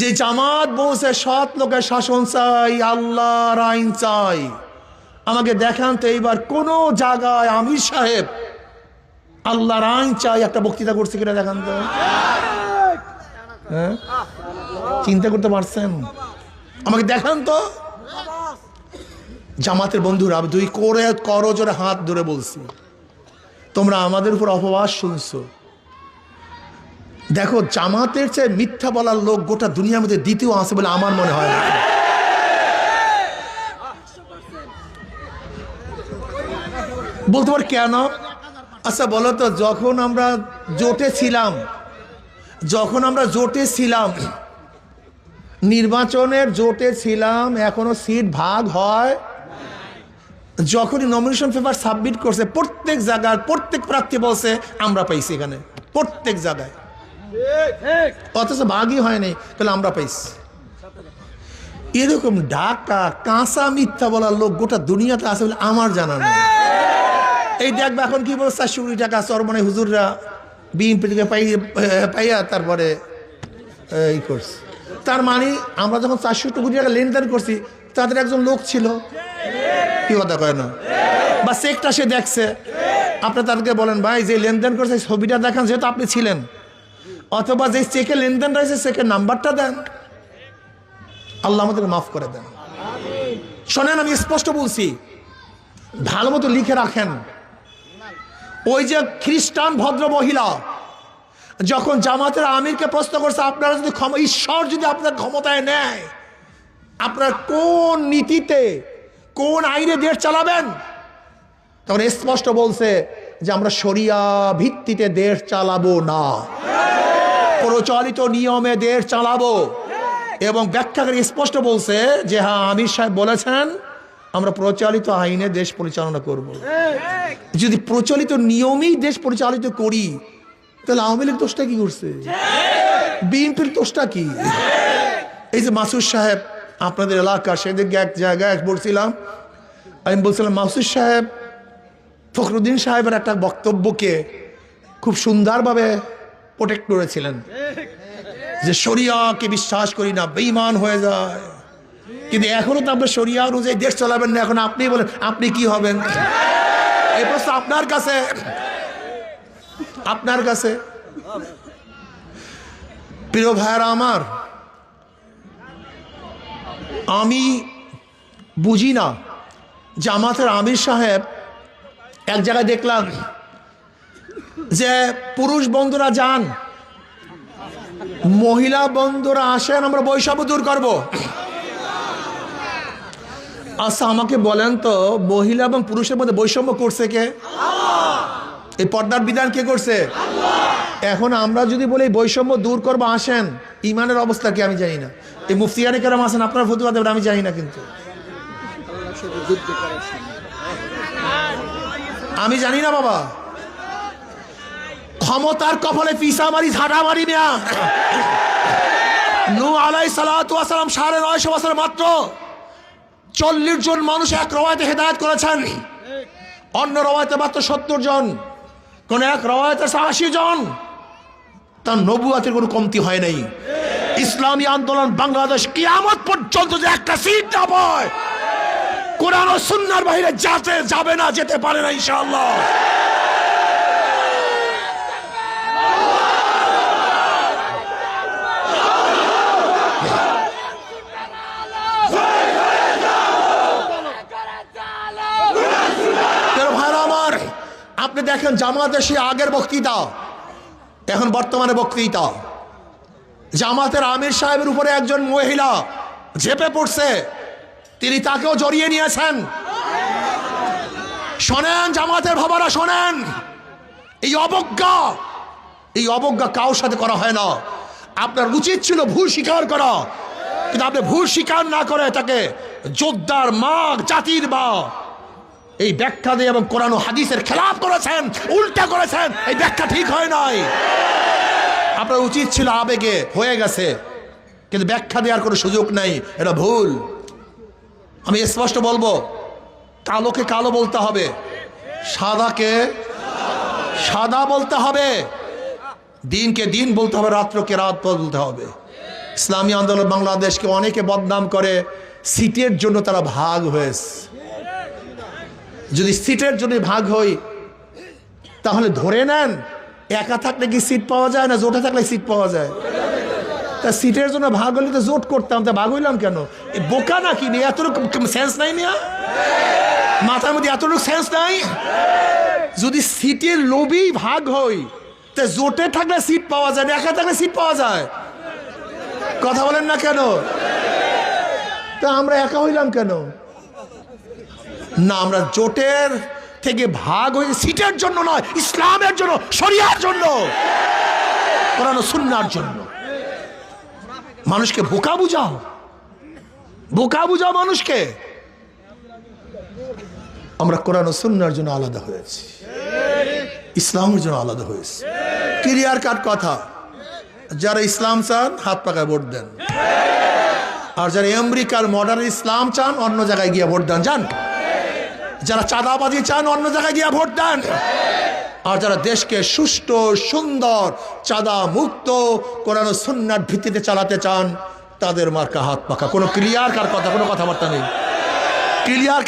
যে জামাত বসে সৎ লোকের শাসন চাই, আল্লাহর আইন চাই। আমাকে দেখান তো এইবার কোন জায়গায় আমির সাহেব আল্লাহর আইন চাই, একটা বক্তৃতা করছে কিনা দেখান তো। হ্যাঁ? চিন্তা করতে পারছেন? আমাকে দেখান তো। জামাতের বন্ধুরা দুই করে করো জোরে হাত ধরে বলছি। তোমরা আমাদের উপর অপবাস শুনছো। দেখো, জামাতের চেয়ে মিথ্যা বলার লোক গোটা দুনিয়ার মধ্যে দ্বিতীয় আছে বলে আমার মনে হয় না। বলতে পার কেন? আচ্ছা বলো তো, যখন আমরা জোটে ছিলাম, যখন আমরা জোটে ছিলাম, নির্বাচনের জোটে ছিলাম, এখনও সিট ভাগ হয়? যখনই নমিনেশন পেপার সাবমিট করছে, প্রত্যেক জায়গার প্রত্যেক প্রার্থী বলছে, আমরা পাইছি এখানে। প্রত্যেক জায়গায়। অথচ ভাগই হয়নি, তাহলে আমরা পাইছি। এরকম ঢাকা কাঁচা মিথ্যা বলার লোক গোটা দুনিয়াতে আছে বলে আমার জানা নেই। এই দেখবে এখন কি বলছে, চারশো কোটি টাকা চরমনে হুজুররা বিএনপি থেকে পাই পাইয়া তারপরে, এই করছে। তার মানে আমরা যখন চারশো কোটি টাকা লেনদেন করছি, তাদের একজন লোক ছিল। কি কথা কয় না? বা চেকটা সে দেখছে। আপনি তাদেরকে বলেন, ভাই, যে লেনদেন করছে ছবিটা দেখান, যেহেতু আপনি ছিলেন। অথবা যে চেকে লেনদেন রয়েছে চেকের নাম্বারটা দেন। আল্লাহ আমাদেরকে মাফ করে দেন। শোনেন, আমি স্পষ্ট বলছি, ভালো মতো লিখে রাখেন। ওই যে খ্রিস্টান ভদ্র মহিলা, যখন জামাতের আমিরকে প্রশ্ন করছে, আপনারা যদি ঈশ্বর যদি আপনার ক্ষমতায় নেয়, আপনার কোন নীতিতে, কোন আইনে দেশ চালাবেন? তখন স্পষ্ট বলছে যে আমরা শরিয়া ভিত্তিতে দেশ চালাবো না। প্রচলিত নিয়মে দেশ চালাবো। এবং ব্যাখ্যাকারী স্পষ্ট বলছে যে হ্যাঁ আমির সাহেব বলেছেন, আমরা প্রচলিত আইনে দেশ পরিচালনা করব। যদি প্রচলিত নিয়মেই দেশ পরিচালিত করি, তাহলে আওয়ামী লীগ দোষটা কি করছে? বিএনপির দোষটা কি? এই যে মাসুদ সাহেব, আপনাদের এলাকা সেদিকে এক জায়গায় বলছিলাম, আমি বলছিলাম, মাসুদ সাহেব, ফখরুদ্দিন সাহেবের একটা বক্তব্যকে খুব সুন্দরভাবে প্রোটেক্ট করেছিলেন। যে শরিয়াকে বিশ্বাস করি না বেইমান হয়ে যায়। কিন্তু এখনও তো আপনার শরিয়া অনুযায়ী দেশ চালাবেন না, এখন আপনি বলেন, আপনি কি হবেন? এই প্রশ্ন আপনার কাছে। আপনার কাছে। প্রিয় ভাইয়ারা আমার, আমি বুঝি না, জামাতের আমির সাহেব এক জায়গায় দেখলাম যে পুরুষ বন্ধুরা যান, মহিলা বন্ধুরা আসেন, আমরা বৈষম্য দূর করব। আচ্ছা আমাকে বলেন তো, মহিলা এবং পুরুষের মধ্যে বৈষম্য করছে কে? এই পর্দার বিধান কে করছে? এখন আমরা যদি বলি বৈষম্য দূর করব, আসেন, ইমানের অবস্থা কি আমি জানি না। এই মুফতিয়ানি কেরাম আসেন আপনার ফতুয়া দেবেন, আমি জানি না কিন্তু। আমি জানি না, বাবা। ক্ষমতার কপালে পিসা মারি, ঝাঁটা মারি না। নু আলাই সালাম সাড়ে নয়শো বছর মাত্র চল্লিশ জন মানুষ এক রবায়তে হেদায়ত করেছেন। অন্য রবায়তে মাত্র সত্তর জন, কোন এক রবায়তে আশি জন। তার নবুয়াতের কোনো কমতি হয় নাই। ইসলামী আন্দোলন বাংলাদেশ কিয়ামত পর্যন্ত যে একটা সিট না পায় কোরআন সুন্নার বাহিরে যাতে যাবে না, যেতে পারে না, ইনশাআল্লাহ কেন ভাইরা আমার আপনি দেখেন জামাতের সেই আগের বক্তৃতা। এখন বর্তমানে বক্তৃতা। জামাতের আমির সাহেবের উপরে একজন মহিলা ঝেপে পড়ছে। তিনি তাকেও জড়িয়ে নিয়েছেন। শোনেন জামাতের ভাবারা, শোনেন। এই অবজ্ঞা এই অবজ্ঞা কারোর সাথে করা হয় না। আপনার উচিত ছিল ভুল স্বীকার করা। কিন্তু আপনি ভুল স্বীকার না করে তাকে যোদ্ধার মা জাতির মা এই ব্যাখ্যা দিয়ে এবং কোরআন হাদিসের খেলাপ করেছেন, উল্টা করেছেন, এই ব্যাখ্যা ঠিক হয় নাই। আপনার উচিত ছিল আবেগে, হয়ে গেছে। কিন্তু ব্যাখ্যা দেওয়ার কোনো সুযোগ নাই, এটা ভুল। আমি স্পষ্ট বলব, কালোকে কালো বলতে হবে, সাদাকে সাদা বলতে হবে, দিনকে দিন বলতে হবে, রাত্রকে রাত বলতে হবে। ইসলামী আন্দোলন বাংলাদেশকে অনেকে বদনাম করে, সিটের জন্য তারা ভাগ হয়েছে। যদি সিটের জন্য ভাগ হই তাহলে ধরে নেন, একা থাকলে কি সিট পাওয়া যায় না জোটে থাকলে সিট পাওয়া যায়? তা সিটের জন্য ভাগ হলে তো জোট করতাম, তা ভাগ হইলাম কেন? বোকা নাকি নিয়ে এতটুকু সেন্স নাই নিয়া? মাথার মধ্যে এতটুকু সেন্স নাই? যদি সিটের লোভেই ভাগ হই তা জোটে থাকলে সিট পাওয়া যায়, না একা থাকলে সিট পাওয়া যায়? কথা বলেন না কেন? তা আমরা একা হইলাম কেন? না, আমরা জোটের থেকে ভাগ হয়ে সিটের জন্য নয়, ইসলামের জন্য, শরিয়ার জন্য ও সুন্নার জন্য। মানুষকে বোকা বুঝাও। বোকা বুঝাও মানুষকে। আমরা কোরআন সুন্নার জন্য আলাদা হয়েছি। ইসলামের জন্য আলাদা হয়েছে। ক্লিয়ার কাট কথা। যারা ইসলাম চান, হাত পাকায় ভোট দেন। আর যারা আমেরিকার মডার্ন ইসলাম চান, অন্য জায়গায় গিয়ে ভোট দেন যান যারা চাঁদাবাজি চান, অন্য জায়গায় গিয়ে ভোট দেন। আর যারা দেশকে সুষ্ঠু, সুন্দর চাঁদা মুক্ত কোরআন সুন্নার ভিত্তিতে চালাতে চান, তাদের মার্কা হাত পাখা। কোনো ক্লিয়ার কার কথা? কোনো কথাবার্তা নেই। ক্লিয়ার